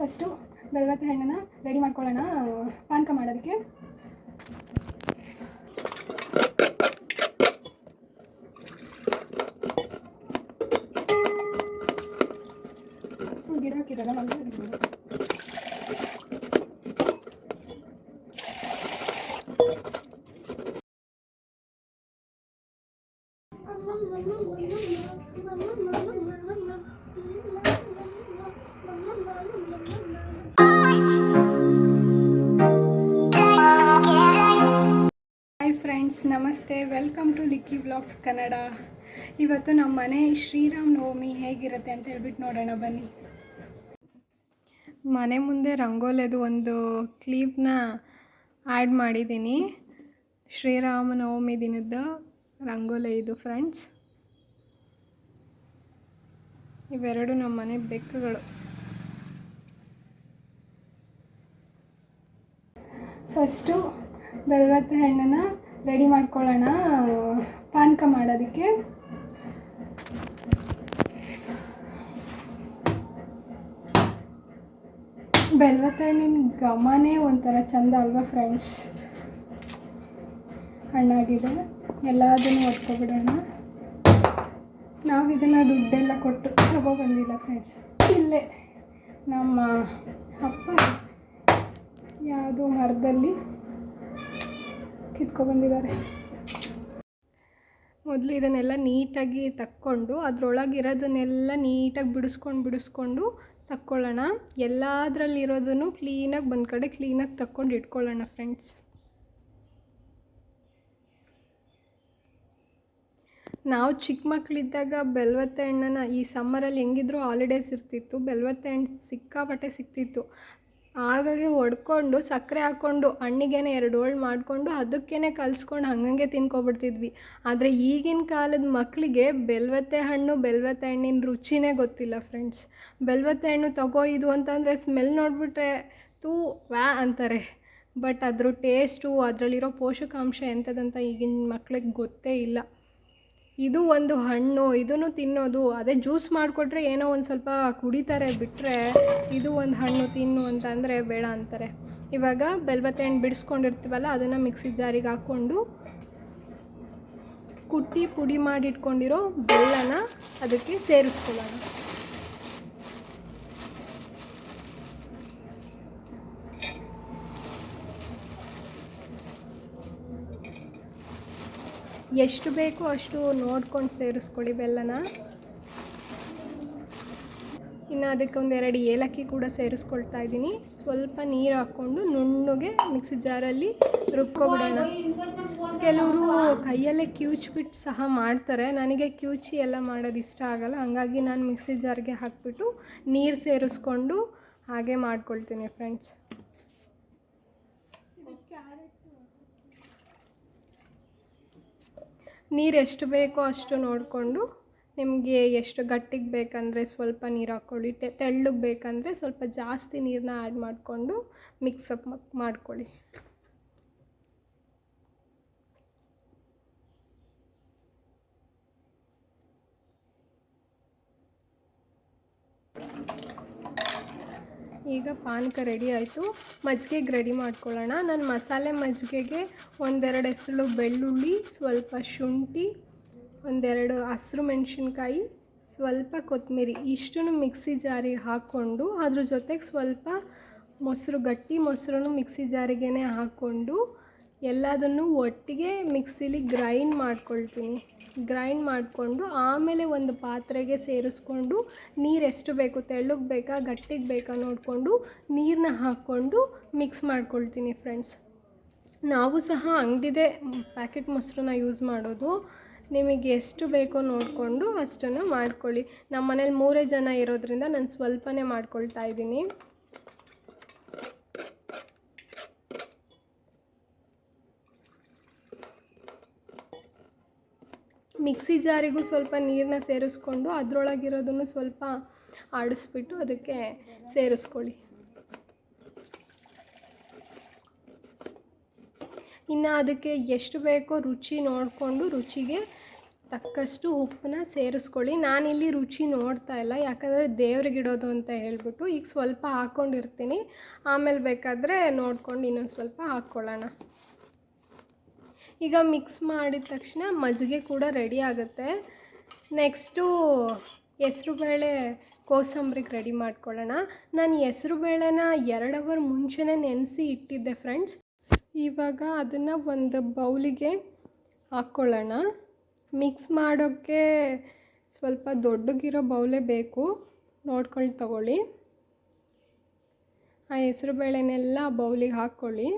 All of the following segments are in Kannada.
ಫಸ್ಟು ಬೆಲ್ವತ್ತ ಹಣ್ಣನ್ನು ರೆಡಿ ಮಾಡ್ಕೊಳ್ಳೋಣ. ಪಾನಕ ಮಾಡೋದಕ್ಕೆ. ಫ್ರೆಂಡ್ಸ್ ನಮಸ್ತೆ. Welcome to Licky vlogs Kannada ಇವತ್ತು ನಮ್ಮ ಮನೆ ಶ್ರೀರಾಮ್ ನವಮಿ ಹೇಗಿರುತ್ತೆ ಅಂತ ಹೇಳ್ಬಿಟ್ಟು ನೋಡೋಣ, ಬನ್ನಿ. ಮನೆ ಮುಂದೆ ರಂಗೋಲೆದು ಒಂದು ಕ್ಲೀಪ್ನ ಆ್ಯಡ್ ಮಾಡಿದ್ದೀನಿ. ಶ್ರೀರಾಮ ನವಮಿ ದಿನದ ರಂಗೋಲೆ ಇದು ಫ್ರೆಂಡ್ಸ್ ಇವೆರಡು ನಮ್ಮ ಮನೆ ಬೆಕ್ಕುಗಳು. ಫಸ್ಟು ಬೆಲ್ವತ್ತ ಹಣ್ಣನ್ನು ರೆಡಿ ಮಾಡ್ಕೊಳ್ಳೋಣ. ಪಾನಕ ಮಾಡೋದಕ್ಕೆ. ಬೆಲ್ವತ್ತ ಹಣ್ಣಿನ ಘಮನೇ ಒಂಥರ ಚಂದ ಅಲ್ವಾ ಫ್ರೆಂಡ್ಸ್ ಹಣ್ಣಾಗಿದೆ. ಎಲ್ಲದನ್ನು ಒತ್ಕೊಬಿಡೋಣ ನಾವು ಇದನ್ನು ದುಡ್ಡೆಲ್ಲ ಕೊಟ್ಟು ತಗೋ ಬಂದಿಲ್ಲ ಫ್ರೆಂಡ್ಸ್ ಇಲ್ಲೇ ನಮ್ಮ ಅಪ್ಪ ಯಾವುದೋ ಮರದಲ್ಲಿ ಕಿತ್ಕೊಬಂದಿದ್ದಾರೆ. ಮೊದಲು ಇದನ್ನೆಲ್ಲ ನೀಟಾಗಿ ತಕ್ಕೊಂಡು, ಅದರೊಳಗಿರೋದನ್ನೆಲ್ಲ ನೀಟಾಗಿ ಬಿಡಿಸ್ಕೊಂಡು ಬಿಡಿಸ್ಕೊಂಡು ತಕ್ಕೊಳ್ಳೋಣ. ಎಲ್ಲದರಲ್ಲಿರೋದನ್ನು ಕ್ಲೀನಾಗಿ ಬಂದ ಕಡೆ ಕ್ಲೀನಾಗಿ ತಕ್ಕೊಂಡು ಇಟ್ಕೊಳ್ಳೋಣ ಫ್ರೆಂಡ್ಸ್ ನಾವು ಚಿಕ್ಕ ಮಕ್ಕಳಿದ್ದಾಗ ಬೆಲ್ವತ್ತೆ ಹಣ್ಣನ್ನು ಈ ಸಮ್ಮರಲ್ಲಿ ಹೆಂಗಿದ್ರು ಹಾಲಿಡೇಸ್ ಇರ್ತಿತ್ತು. ಬೆಲ್ವತ್ತೆ ಹಣ್ಣು ಸಿಕ್ಕಾಪಟ್ಟೆ ಸಿಕ್ತಿತ್ತು ಹಾಗಾಗಿ ಹೊಡ್ಕೊಂಡು, ಸಕ್ಕರೆ ಹಾಕ್ಕೊಂಡು ಹಣ್ಣಿಗೇನೆ ಎರಡು ಹೋಳು ಮಾಡಿಕೊಂಡು ಅದಕ್ಕೇ ಕಲಿಸ್ಕೊಂಡು ಹಂಗಂಗೆ ತಿನ್ಕೊಬಿಡ್ತಿದ್ವಿ. ಆದರೆ ಈಗಿನ ಕಾಲದ ಮಕ್ಕಳಿಗೆ ಬೆಲ್ವತ್ತೆ ಹಣ್ಣು, ಬೆಲ್ವತ್ತೆ ಹಣ್ಣಿನ ರುಚಿನೇ ಗೊತ್ತಿಲ್ಲ ಫ್ರೆಂಡ್ಸ್. ಬೆಲ್ವತ್ತೆ ಹಣ್ಣು ತಗೋ ಇದು ಅಂತಂದರೆ ಸ್ಮೆಲ್ ನೋಡಿಬಿಟ್ರೆ ತೂ ವ್ಯಾ ಅಂತಾರೆ. ಬಟ್ ಅದ್ರ ಟೇಸ್ಟು, ಅದರಲ್ಲಿರೋ ಪೋಷಕಾಂಶ ಎಂಥದಂತ ಈಗಿನ ಮಕ್ಳಿಗೆ ಗೊತ್ತೇ ಇಲ್ಲ. ಇದು ಒಂದು ಹಣ್ಣು, ಇದನ್ನು ತಿನ್ನೋದು. ಅದೇ ಜ್ಯೂಸ್ ಮಾಡಿಕೊಟ್ರೆ ಏನೋ ಒಂದು ಸ್ವಲ್ಪ ಕುಡಿತಾರೆ ಬಿಟ್ಟರೆ ಇದು ಒಂದು ಹಣ್ಣು ತಿನ್ನು ಅಂತ ಅಂದರೆ ಬೇಡ ಅಂತಾರೆ. ಇವಾಗ ಬೆಲ್ಬತ್ತೆ ಹಣ್ಣು ಬಿಡಿಸ್ಕೊಂಡಿರ್ತೀವಲ್ಲ, ಅದನ್ನು ಮಿಕ್ಸಿ ಜಾರಿಗೆ ಹಾಕ್ಕೊಂಡು ಕುಟ್ಟಿ ಪುಡಿ ಮಾಡಿಟ್ಕೊಂಡಿರೋ ಬೆಲ್ಲನ ಅದಕ್ಕೆ ಸೇರಿಸ್ಕೊಳ್ಳೋಣ. ಎಷ್ಟು ಬೇಕೋ ಅಷ್ಟು ನೋಡ್ಕೊಂಡು ಸೇರಿಸ್ಕೊಳ್ಳಿ ಬೆಲ್ಲನ. ಇನ್ನು ಅದಕ್ಕೆ ಒಂದೆರಡು ಏಲಕ್ಕಿ ಕೂಡ ಸೇರಿಸ್ಕೊಳ್ತಾ ಇದ್ದೀನಿ. ಸ್ವಲ್ಪ ನೀರು ಹಾಕ್ಕೊಂಡು ನುಣ್ಣಗೆ ಮಿಕ್ಸಿ ಜಾರಲ್ಲಿ ರುಬ್ಕೊಬಿಡೋಣ. ಕೆಲವರು ಕೈಯಲ್ಲೇ ಕ್ಯೂಚ್ಬಿಟ್ಟು ಸಹ ಮಾಡ್ತಾರೆ. ನನಗೆ ಕ್ಯೂಚಿ ಎಲ್ಲ ಮಾಡೋದು ಇಷ್ಟ ಆಗಲ್ಲ. ಹಾಗಾಗಿ ನಾನು ಮಿಕ್ಸಿ ಜಾರ್ಗೆ ಹಾಕಿಬಿಟ್ಟು ನೀರು ಸೇರಿಸ್ಕೊಂಡು ಹಾಗೆ ಮಾಡ್ಕೊಳ್ತೀನಿ ಫ್ರೆಂಡ್ಸ್. ನೀರು ಎಷ್ಟು ಬೇಕೋ ಅಷ್ಟು ನೋಡಿಕೊಂಡು ನಿಮಗೆ ಎಷ್ಟು ಗಟ್ಟಿಗೆ ಬೇಕಂದರೆ ಸ್ವಲ್ಪ ನೀರು ಹಾಕ್ಕೊಳ್ಳಿ ಟೆ ತೆಳ್ಳಗೆ ಬೇಕಂದರೆ ಸ್ವಲ್ಪ ಜಾಸ್ತಿ ನೀರನ್ನ ಆ್ಯಡ್ ಮಾಡಿಕೊಂಡು ಮಿಕ್ಸಪ್ ಮಾಡ್ಕೊಳ್ಳಿ. ಈಗ ಪಾನಕ ರೆಡಿ ಆಯಿತು. ಮಜ್ಜಿಗೆಗೆ ರೆಡಿ ಮಾಡ್ಕೊಳ್ಳೋಣ. ನಾನು ಮಸಾಲೆ ಮಜ್ಜಿಗೆಗೆ ಒಂದೆರಡು ಹೆಸರು ಬೆಳ್ಳುಳ್ಳಿ, ಸ್ವಲ್ಪ ಶುಂಠಿ, ಒಂದೆರಡು ಹಸಿರು ಮೆಣಸಿನ್ಕಾಯಿ, ಸ್ವಲ್ಪ ಕೊತ್ತಂಬರಿ ಇಷ್ಟನ್ನು ಮಿಕ್ಸಿ ಜಾರಿಗೆ ಹಾಕ್ಕೊಂಡು ಅದ್ರ ಜೊತೆಗೆ ಸ್ವಲ್ಪ ಮೊಸರು, ಗಟ್ಟಿ ಮೊಸರನ್ನು ಮಿಕ್ಸಿ ಜಾರಿಗೆ ಹಾಕ್ಕೊಂಡು ಎಲ್ಲದನ್ನು ಒಟ್ಟಿಗೆ ಮಿಕ್ಸಿಲಿ ಗ್ರೈಂಡ್ ಮಾಡ್ಕೊಳ್ತೀನಿ. ಗ್ರೈಂಡ್ ಮಾಡಿಕೊಂಡು ಆಮೇಲೆ ಒಂದು ಪಾತ್ರೆಗೆ ಸೇರಿಸ್ಕೊಂಡು ನೀರು ಎಷ್ಟು ಬೇಕು, ತೆಳ್ಳಗೆ ಬೇಕಾ, ಗಟ್ಟಿಗೆ ಬೇಕಾ ನೋಡಿಕೊಂಡು ನೀರನ್ನ ಹಾಕ್ಕೊಂಡು ಮಿಕ್ಸ್ ಮಾಡ್ಕೊಳ್ತೀನಿ ಫ್ರೆಂಡ್ಸ್. ನಾವು ಸಹ ಅಂಗಡಿದೆ ಪ್ಯಾಕೆಟ್ ಮೊಸರನ್ನ ಯೂಸ್ ಮಾಡೋದು. ನಿಮಗೆ ಎಷ್ಟು ಬೇಕೋ ನೋಡಿಕೊಂಡು ಅಷ್ಟನ್ನು ಮಾಡ್ಕೊಳ್ಳಿ. ನಮ್ಮ ಮನೇಲಿ ಮೂರೇ ಜನ ಇರೋದ್ರಿಂದ ನಾನು ಸ್ವಲ್ಪನೇ ಮಾಡ್ಕೊಳ್ತಾ ಇದ್ದೀನಿ. ಮಿಕ್ಸಿ ಜಾರಿಗೂ ಸ್ವಲ್ಪ ನೀರನ್ನ ಸೇರಿಸ್ಕೊಂಡು ಅದರೊಳಗಿರೋದನ್ನು ಸ್ವಲ್ಪ ಆಡಿಸ್ಬಿಟ್ಟು ಅದಕ್ಕೆ ಸೇರಿಸ್ಕೊಳ್ಳಿ. ಇನ್ನು ಅದಕ್ಕೆ ಎಷ್ಟು ಬೇಕೋ ರುಚಿ ನೋಡಿಕೊಂಡು ರುಚಿಗೆ ತಕ್ಕಷ್ಟು ಉಪ್ಪನ್ನ ಸೇರಿಸ್ಕೊಳ್ಳಿ. ನಾನಿಲ್ಲಿ ರುಚಿ ನೋಡ್ತಾ ಇಲ್ಲ, ಯಾಕಂದರೆ ದೇವ್ರಿಗಿಡೋದು ಅಂತ ಹೇಳ್ಬಿಟ್ಟು ಈಗ ಸ್ವಲ್ಪ ಹಾಕ್ಕೊಂಡಿರ್ತೀನಿ ಆಮೇಲೆ ಬೇಕಾದರೆ ನೋಡ್ಕೊಂಡು ಇನ್ನೊಂದು ಸ್ವಲ್ಪ ಹಾಕ್ಕೊಳ್ಳೋಣ. ಈಗ ಮಿಕ್ಸ್ ಮಾಡಿದ ತಕ್ಷಣ ಮಜ್ಜಿಗೆ ಕೂಡ ರೆಡಿ ಆಗುತ್ತೆ. ನೆಕ್ಸ್ಟು ಹೆಸ್ರುಬೇಳೆ ಕೋಸಂಬರಿಗೆ ರೆಡಿ ಮಾಡ್ಕೊಳ್ಳೋಣ. ನಾನು ಹೆಸ್ರುಬೇಳೆನ ಎರಡು ಅವರ್ ಮುಂಚೆನೇ ನೆನೆಸಿ ಇಟ್ಟಿದ್ದೆ ಫ್ರೆಂಡ್ಸ್ ಇವಾಗ ಅದನ್ನು ಒಂದು ಬೌಲಿಗೆ ಹಾಕ್ಕೊಳ್ಳೋಣ. ಮಿಕ್ಸ್ ಮಾಡೋಕ್ಕೆ ಸ್ವಲ್ಪ ದೊಡ್ಡಗಿರೋ ಬೌಲೇ ಬೇಕು. ನೋಡ್ಕೊಂಡು ತಗೊಳ್ಳಿ. ಆ ಹೆಸರು ಬೇಳೆನೆಲ್ಲ ಬೌಲಿಗೆ ಹಾಕ್ಕೊಳ್ಳಿ.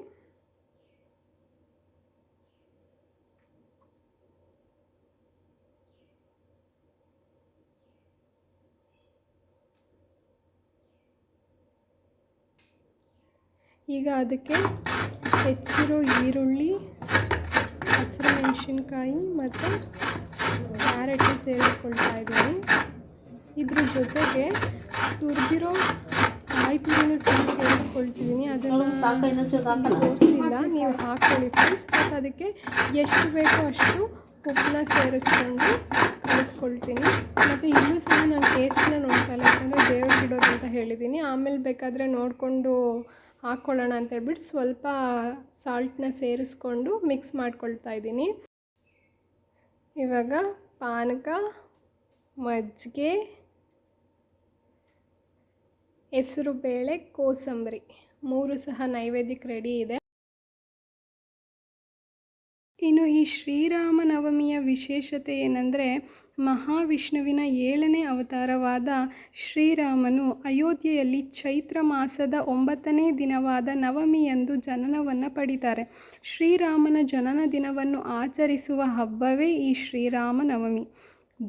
ಈಗ ಅದಕ್ಕೆ ಹೆಚ್ಚಿರೋ ಈರುಳ್ಳಿ ಹಸಿರು ಮೆಣಸಿನ್ಕಾಯಿ ಮತ್ತು ಕ್ಯಾರೆಟ್ ಸೇರಿಸ್ಕೊಳ್ತಾ ಇದ್ದೀನಿ. ಇದ್ರ ಜೊತೆಗೆ ತುರಿದಿರೋ ಕಾಯಿ ತುರಿನ ಸಹ ಸೇರಿಸ್ಕೊಳ್ತಿದ್ದೀನಿ. ಅದನ್ನು ತೋರಿಸಿಲ್ಲ ನೀವು ಹಾಕ್ಕೊಳ್ಳಿ ಫ್ರೆಂಡ್ಸ್ ಮತ್ತು ಅದಕ್ಕೆ ಎಷ್ಟು ಬೇಕೋ ಅಷ್ಟು ಉಪ್ಪನ್ನ ಸೇರಿಸ್ಕೊಂಡು ಕಳಿಸ್ಕೊಳ್ತೀನಿ. ಮತ್ತು ಇನ್ನೂ ಸಹ ನಾನು ಟೇಸ್ಟನ್ನ ನೋಡ್ತಾ ಇಲ್ಲ ಯಾಕಂದರೆ ದೇವ್ರಿಗೆ ಇಡೋದು ಅಂತ ಹೇಳಿದ್ದೀನಿ ಆಮೇಲೆ ಬೇಕಾದರೆ ನೋಡಿಕೊಂಡು ಹಾಕ್ಕೊಳ್ಳೋಣ ಅಂತ ಹೇಳ್ಬಿಟ್ಟು ಸ್ವಲ್ಪ ಸಾಲ್ಟನ್ನ ಸೇರಿಸ್ಕೊಂಡು ಮಿಕ್ಸ್ ಮಾಡ್ಕೊಳ್ತಾ ಇದ್ದೀನಿ. ಇವಾಗ ಪಾನಕ, ಮಜ್ಜಿಗೆ, ಹೆಸರು ಬೇಳೆ, ಕೋಸಂಬರಿ ಮೂರು ಸಹ ನೈವೇದ್ಯಕ್ಕೆ ರೆಡಿ ಇದೆ. ಇನ್ನು ಈ ಶ್ರೀರಾಮನವಮಿಯ ವಿಶೇಷತೆ ಏನಂದರೆ ಮಹಾವಿಷ್ಣುವಿನ ಏಳನೇ ಅವತಾರವಾದ ಶ್ರೀರಾಮನು ಅಯೋಧ್ಯೆಯಲ್ಲಿ ಚೈತ್ರ ಮಾಸದ ಒಂಬತ್ತನೇ ದಿನವಾದ ನವಮಿಯಂದು ಜನನವನ್ನು ಪಡಿತಾರೆ. ಶ್ರೀರಾಮನ ಜನನ ದಿನವನ್ನು ಆಚರಿಸುವ ಹಬ್ಬವೇ ಈ ಶ್ರೀರಾಮ ನವಮಿ.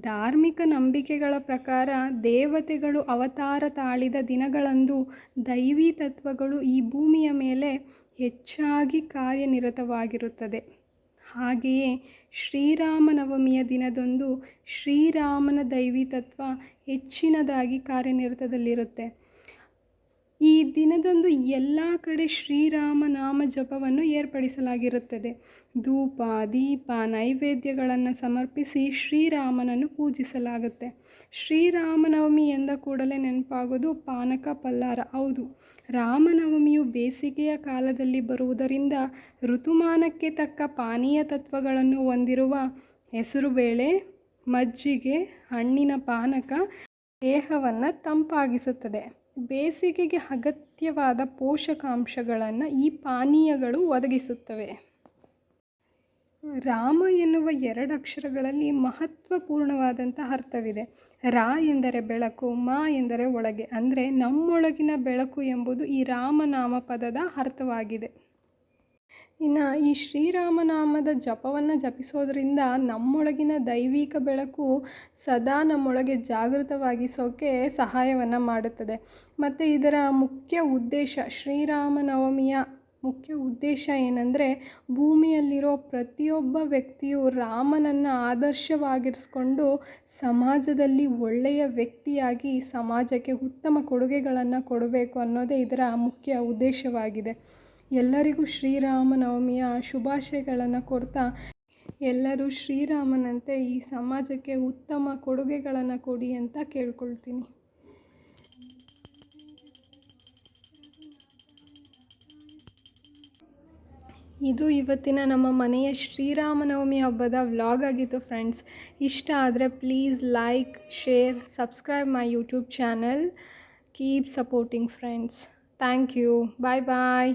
ಧಾರ್ಮಿಕ ನಂಬಿಕೆಗಳ ಪ್ರಕಾರ ದೇವತೆಗಳು ಅವತಾರ ತಾಳಿದ ದಿನಗಳಂದು ದೈವಿ ತತ್ವಗಳು ಈ ಭೂಮಿಯ ಮೇಲೆ ಹೆಚ್ಚಾಗಿ ಕಾರ್ಯನಿರತವಾಗಿರುತ್ತದೆ. ಹಾಗೆಯೇ ಶ್ರೀರಾಮನವಮಿಯ ದಿನದಂದು ಶ್ರೀರಾಮನ ದೈವಿ ತತ್ವ ಹೆಚ್ಚಿನದಾಗಿ ಕಾರ್ಯನಿರತದಲ್ಲಿರುತ್ತೆ. ಈ ದಿನದಂದು ಎಲ್ಲ ಕಡೆ ಶ್ರೀರಾಮ ನಾಮ ಜಪವನ್ನು ಏರ್ಪಡಿಸಲಾಗಿರುತ್ತದೆ. ಧೂಪ, ದೀಪ, ನೈವೇದ್ಯಗಳನ್ನು ಸಮರ್ಪಿಸಿ ಶ್ರೀರಾಮನನ್ನು ಪೂಜಿಸಲಾಗುತ್ತೆ. ಶ್ರೀರಾಮನವಮಿ ಎಂದ ಕೂಡಲೇ ನೆನಪಾಗೋದು ಪಾನಕ ಪಲ್ಲಾರ. ಹೌದು. ರಾಮನವಮಿಯು ಬೇಸಿಗೆಯ ಕಾಲದಲ್ಲಿ ಬರುವುದರಿಂದ ಋತುಮಾನಕ್ಕೆ ತಕ್ಕ ಪಾನೀಯ ತತ್ವಗಳನ್ನು ಹೊಂದಿರುವ ಹೆಸರುಬೇಳೆ ಮಜ್ಜಿಗೆ, ಹಣ್ಣಿನ ಪಾನಕ ದೇಹವನ್ನು ತಂಪಾಗಿಸುತ್ತದೆ. ಬೇಸಿಗೆಗೆ ಅಗತ್ಯವಾದ ಪೋಷಕಾಂಶಗಳನ್ನು ಈ ಪಾನೀಯಗಳು ಒದಗಿಸುತ್ತವೆ. ರಾಮ ಎನ್ನುವ ಎರಡು ಅಕ್ಷರಗಳಲ್ಲಿ ಮಹತ್ವಪೂರ್ಣವಾದಂಥ ಅರ್ಥವಿದೆ. ರಾ ಎಂದರೆ ಬೆಳಕು, ಮಾ ಎಂದರೆ ಒಳಗೆ, ಅಂದರೆ ನಮ್ಮೊಳಗಿನ ಬೆಳಕು ಎಂಬುದು ಈ ರಾಮನಾಮ ಪದದ ಅರ್ಥವಾಗಿದೆ. ಇನ್ನು ಈ ಶ್ರೀರಾಮನಾಮದ ಜಪವನ್ನು ಜಪಿಸೋದರಿಂದ ನಮ್ಮೊಳಗಿನ ದೈವಿಕ ಬೆಳಕು ಸದಾ ನಮ್ಮೊಳಗೆ ಜಾಗೃತವಾಗಿಸೋಕೆ ಸಹಾಯವನ್ನು ಮಾಡುತ್ತದೆ. ಮತ್ತು ಇದರ ಮುಖ್ಯ ಉದ್ದೇಶ ಶ್ರೀರಾಮನವಮಿಯ ಮುಖ್ಯ ಉದ್ದೇಶ ಏನಂದರೆ ಭೂಮಿಯಲ್ಲಿರೋ ಪ್ರತಿಯೊಬ್ಬ ವ್ಯಕ್ತಿಯು ರಾಮನನ್ನು ಆದರ್ಶವಾಗಿರಿಸ್ಕೊಂಡು ಸಮಾಜದಲ್ಲಿ ಒಳ್ಳೆಯ ವ್ಯಕ್ತಿಯಾಗಿ ಸಮಾಜಕ್ಕೆ ಉತ್ತಮ ಕೊಡುಗೆಗಳನ್ನು ಕೊಡಬೇಕು ಅನ್ನೋದೇ ಇದರ ಮುಖ್ಯ ಉದ್ದೇಶವಾಗಿದೆ. ಎಲ್ಲರಿಗೂ ಶ್ರೀರಾಮನವಮಿಯ ಶುಭಾಶಯಗಳನ್ನು ಕೊಡ್ತಾ ಎಲ್ಲರೂ ಶ್ರೀರಾಮನಂತೆ ಈ ಸಮಾಜಕ್ಕೆ ಉತ್ತಮ ಕೊಡುಗೆಗಳನ್ನು ಕೊಡಿ ಅಂತ ಕೇಳ್ಕೊಳ್ತೀನಿ. ಇದು ಇವತ್ತಿನ ನಮ್ಮ ಮನೆಯ ಶ್ರೀರಾಮನವಮಿ ಹಬ್ಬದ ವ್ಲಾಗ್ ಆಗಿತ್ತು ಫ್ರೆಂಡ್ಸ್ ಇಷ್ಟ ಆದರೆ please like share subscribe my YouTube channel keep supporting friends thank you bye bye